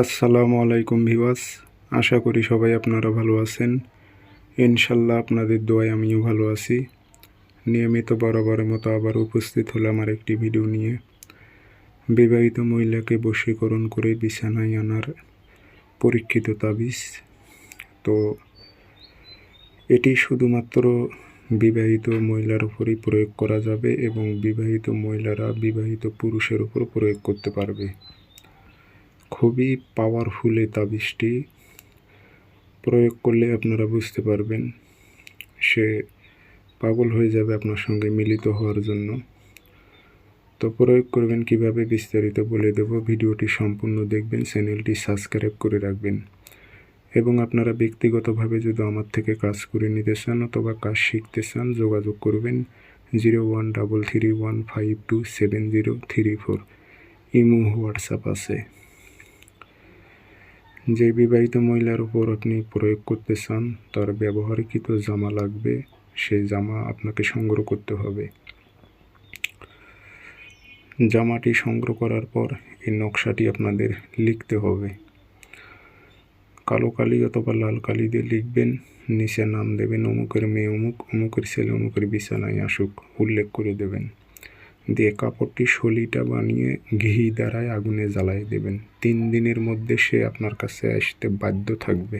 আসসালামু আলাইকুম ভিওয়াস আশা করি সবাই আপনারা ভালো আছেন। ইনশাল্লাহ আপনাদের দোয়ায় আমিও ভালো আছি। নিয়মিত বরাবরের মতো আবার উপস্থিত হলাম আর একটি ভিডিও নিয়ে। বিবাহিত মহিলাকে বশীকরণ করে বিছানায় আনার পরীক্ষিত তাবিজ। তো এটি শুধুমাত্র বিবাহিত মহিলার উপরই প্রয়োগ করা যাবে এবং বিবাহিত মহিলারা বিবাহিত পুরুষের উপর প্রয়োগ করতে পারবে। খুবই পাওয়ারফুল এই তাবিজটি প্রয়োগ করলে আপনারা বুঝতে পারবেন। সে পাগল হয়ে যাবে আপনার সঙ্গে মিলিত হওয়ার জন্য। তো প্রয়োগ করবেন কীভাবে বিস্তারিত বলে দেব। ভিডিওটি সম্পূর্ণ দেখবেন, চ্যানেলটি সাবস্ক্রাইব করে রাখবেন। এবং আপনারা ব্যক্তিগতভাবে যদি আমার থেকে কাজ করে নিতে চান অথবা কাজ শিখতে চান, যোগাযোগ করবেন zero one double three one five two seven zero three four imo, WhatsApp আছে। যে বিবাহিত মহিলার উপর আপনি প্রয়োগ করতে চান, তার ব্যবহারকৃত জামা লাগবে, সেই জামা আপনাকে সংগ্রহ করতে হবে। জামাটি সংগ্রহ করার পর এই নকশাটি আপনাদের লিখতে হবে। কালো কালি অথবা লাল কালি দিয়ে লিখবেন, নিচে নাম দেবেন অমুকের মেয়ে অমুক, অমুকের ছেলে অমুকের বিছানায় আসুক, উল্লেখ করে দেবেন। দিয়ে কাপড়টি শলিটা বানিয়ে ঘি দ্বারায় আগুনে জ্বালায় দেবেন। তিন দিনের মধ্যে সে আপনার কাছে আসতে বাধ্য থাকবে।